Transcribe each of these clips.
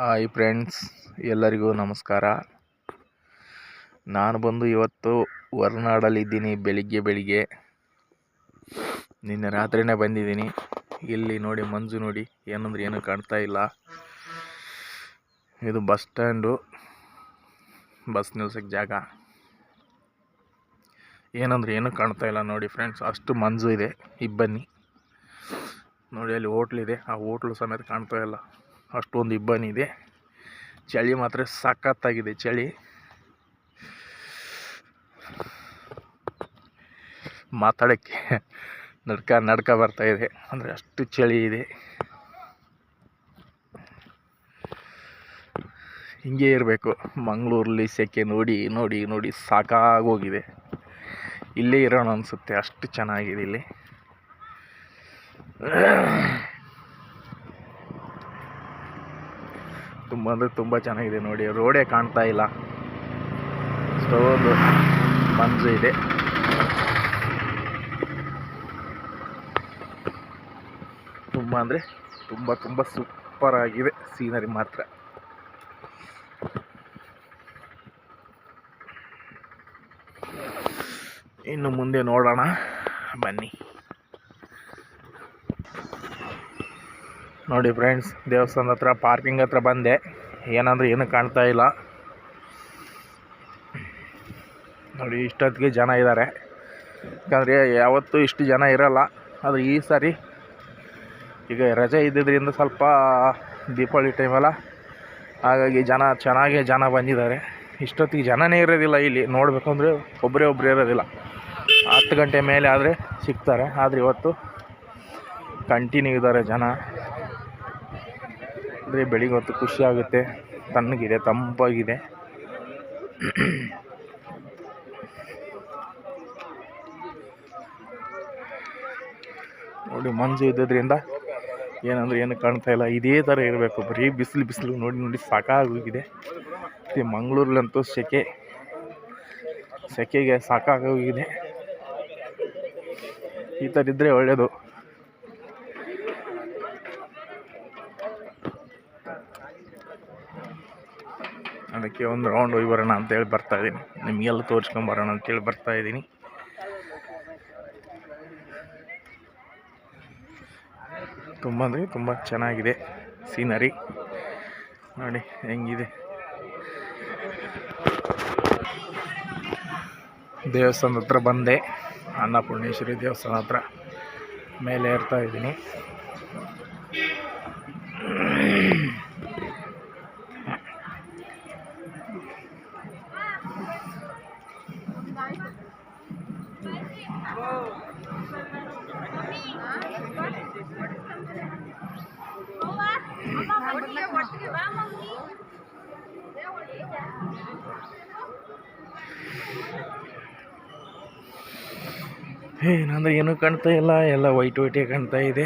Hi friends, ಎಲ್ಲರಿಗೂ ನಮಸ್ಕಾರ. ನಾನು ಬಂದು ಇವತ್ತು ಹೊರನಾಡಲ್ಲಿದ್ದೀನಿ, ಬೆಳಿಗ್ಗೆ ಬೆಳಿಗ್ಗೆ. ನಿನ್ನೆ ರಾತ್ರಿನೇ ಬಂದಿದ್ದೀನಿ. ಇಲ್ಲಿ ನೋಡಿ, ಮಂಜು ನೋಡಿ, ಏನಂದ್ರೆ ಏನು ಕಾಣ್ತಾ ಇಲ್ಲ. ಇದು ಬಸ್ ಸ್ಟ್ಯಾಂಡು, ಬಸ್ ನಿಲ್ಸಕ್ಕೆ ಜಾಗ. ಏನಂದ್ರೆ ಏನು ಕಾಣ್ತಾ ಇಲ್ಲ ನೋಡಿ ಫ್ರೆಂಡ್ಸ್, ಅಷ್ಟು ಮಂಜು ಇದೆ. ಇಬ್ಬನ್ನಿ ನೋಡಿ, ಅಲ್ಲಿ ಹೋಟ್ಲಿದೆ ಆ ಹೋಟ್ಲು ಸಮೇತ ಕಾಣ್ತಾ ಇಲ್ಲ. ಅಷ್ಟೊಂದು ಇಬ್ಬನಿದೆ. ಚಳಿ ಮಾತ್ರ ಸಖತ್ತಾಗಿದೆ ಚಳಿ. ಮಾತಾಡೋಕ್ಕೆ ನಡ್ಕ ನಡ್ಕ ಬರ್ತಾ ಇದೆ. ಅಂದರೆ ಅಷ್ಟು ಚಳಿ ಇದೆ. ಹಿಂಗೆ ಇರಬೇಕು. ಮಂಗಳೂರಲ್ಲಿ ಸೆಕೆ ನೋಡಿ ನೋಡಿ ನೋಡಿ ಸಾಕಾಗೋಗಿದೆ. ಇಲ್ಲೇ ಇರೋಣ ಅನಿಸುತ್ತೆ. ಅಷ್ಟು ಚೆನ್ನಾಗಿದೆ ಇಲ್ಲಿ. ತುಂಬ ಅಂದರೆ ತುಂಬ ಚೆನ್ನಾಗಿದೆ ನೋಡಿ, ರೋಡೇ ಕಾಣ್ತಾ ಇಲ್ಲ. ಅಷ್ಟೊಂದು ಮಂಜು ಇದೆ. ತುಂಬ ಅಂದರೆ ತುಂಬ ತುಂಬ ಸೂಪರ್ ಆಗಿದೆ ಸೀನರಿ ಮಾತ್ರ. ಇನ್ನು ಮುಂದೆ ನೋಡೋಣ, ಬನ್ನಿ. ನೋಡಿ ಫ್ರೆಂಡ್ಸ್ ದೇವಸ್ಥಾನದ ಹತ್ರ ಪಾರ್ಕಿಂಗ್ ಹತ್ರ ಬಂದೆ. ಏನಂದ್ರೆ ಏನು ಕಾಣ್ತಾ ಇಲ್ಲ. ನೋಡಿ, ಇಷ್ಟೊತ್ತಿಗೆ ಜನ ಇದ್ದಾರೆ ಯಾಕಂದರೆ ಯಾವತ್ತೂ ಇಷ್ಟು ಜನ ಇರಲ್ಲ. ಆದರೆ ಈ ಸಾರಿ ಈಗ ರಜೆ ಇದ್ದಿದ್ದರಿಂದ ಸ್ವಲ್ಪ ದೀಪಾವಳಿ ಟೈಮಲ್ಲ ಹಾಗಾಗಿ ಜನ ಚೆನ್ನಾಗೇ ಜನ ಬಂದಿದ್ದಾರೆ. ಇಷ್ಟೊತ್ತಿಗೆ ಜನನೇ ಇರೋದಿಲ್ಲ ಇಲ್ಲಿ. ನೋಡಬೇಕಂದ್ರೆ ಒಬ್ಬರೇ ಒಬ್ಬರೇ ಇರೋದಿಲ್ಲ. ಹತ್ತು ಗಂಟೆ ಮೇಲೆ ಆದರೆ ಸಿಗ್ತಾರೆ. ಆದರೆ ಇವತ್ತು ಕಂಟಿನ್ಯೂ ಇದ್ದಾರೆ ಜನ. ಅಂದರೆ ಬೆಳಿಗ್ಗೆ ಹೊತ್ತು ಖುಷಿ ಆಗುತ್ತೆ. ತಣ್ಣಗಿದೆ, ತಂಪಾಗಿದೆ. ನೋಡಿ ಮಂಜು ಇದ್ದದ್ರಿಂದ ಏನಂದ್ರೆ ಏನು ಕಾಣ್ತಾ ಇಲ್ಲ. ಇದೇ ಥರ ಇರಬೇಕು. ಬರೀ ಬಿಸಿಲು ಬಿಸಿಲು ನೋಡಿ ನೋಡಿ ಸಾಕಾಗೋಗಿದೆ. ಮತ್ತು ಮಂಗಳೂರಲ್ಲಂತೂ ಸೆಕೆ, ಸೆಕೆಗೆ ಸಾಕಾಗೋಗಿದೆ. ಈ ಥರ ಇದ್ದರೆ ಒಳ್ಳೆಯದು ಅದಕ್ಕೆ ಒಂದು ರೌಂಡ್ ಹೋಗಿ ಬರೋಣ ಅಂತೇಳಿ ಬರ್ತಾ ಇದ್ದೀನಿ. ನಿಮಗೆಲ್ಲ ತೋರಿಸ್ಕೊಂಬರೋಣ ಅಂತೇಳಿ ಬರ್ತಾ ಇದ್ದೀನಿ. ತುಂಬ ಅಂದರೆ ತುಂಬ ಚೆನ್ನಾಗಿದೆ ಸೀನರಿ. ನೋಡಿ, ಹೆಂಗಿದೆ. ದೇವಸ್ಥಾನದ ಹತ್ರ ಬಂದೆ. ಅನ್ನಪೂರ್ಣೇಶ್ವರಿ ದೇವಸ್ಥಾನ ಹತ್ರ ಮೇಲೆ ಇರ್ತಾ ಇದ್ದೀನಿ. ಏನಂದ್ರೆ ಏನೂ ಕಾಣ್ತಾ ಇಲ್ಲ ಎಲ್ಲ ವೈಟ್ ವೈಟೇ ಕಾಣ್ತಾ ಇದೆ.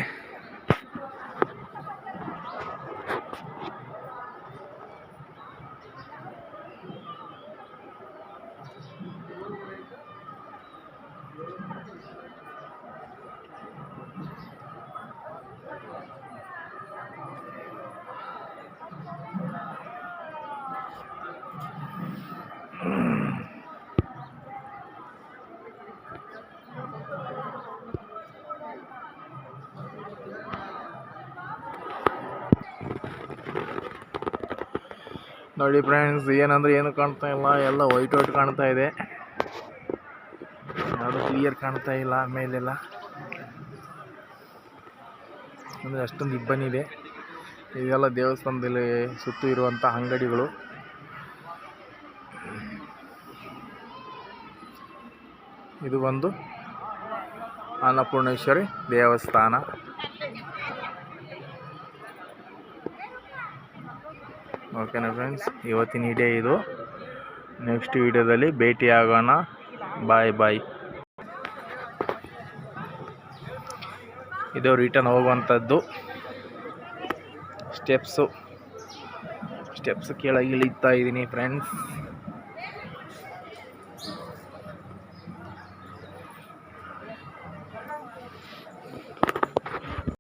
ನೋಡಿ ಫ್ರೆಂಡ್ಸ್ ಏನಂದ್ರೆ ಏನು ಕಾಣ್ತಾ ಇಲ್ಲ, ಎಲ್ಲ ವೈಟ್ ವೈಟ್ ಕಾಣ್ತಾ ಇದೆ. ಯಾವುದು ಕ್ಲಿಯರ್ ಕಾಣ್ತಾ ಇಲ್ಲ ಮೇಲೆಲ್ಲ. ಅಂದರೆ ಅಷ್ಟೊಂದು ಇಬ್ಬನಿ ಇದೆ ಇದೆಲ್ಲ ದೇವಸ್ಥಾನದಲ್ಲಿ ಸುತ್ತು ಇರುವಂಥ ಅಂಗಡಿಗಳು. ಇದು ಒಂದು ಅನ್ನಪೂರ್ಣೇಶ್ವರಿ ದೇವಸ್ಥಾನ. ಓಕೆನಾ ಫ್ರೆಂಡ್ಸ್ ಇವತ್ತಿನ ಇಡೇ ಇದು. ನೆಕ್ಸ್ಟ್ ವಿಡಿಯೋದಲ್ಲಿ ಭೇಟಿ ಆಗೋಣ ಬಾಯ್ ಬಾಯ್ ಇದು ರಿಟರ್ನ್ ಹೋಗುವಂಥದ್ದು. ಸ್ಟೆಪ್ಸು ಸ್ಟೆಪ್ಸ್ ಕೆಳಗೆ ಇಳಿತಾ ಇದ್ದೀನಿ ಫ್ರೆಂಡ್ಸ್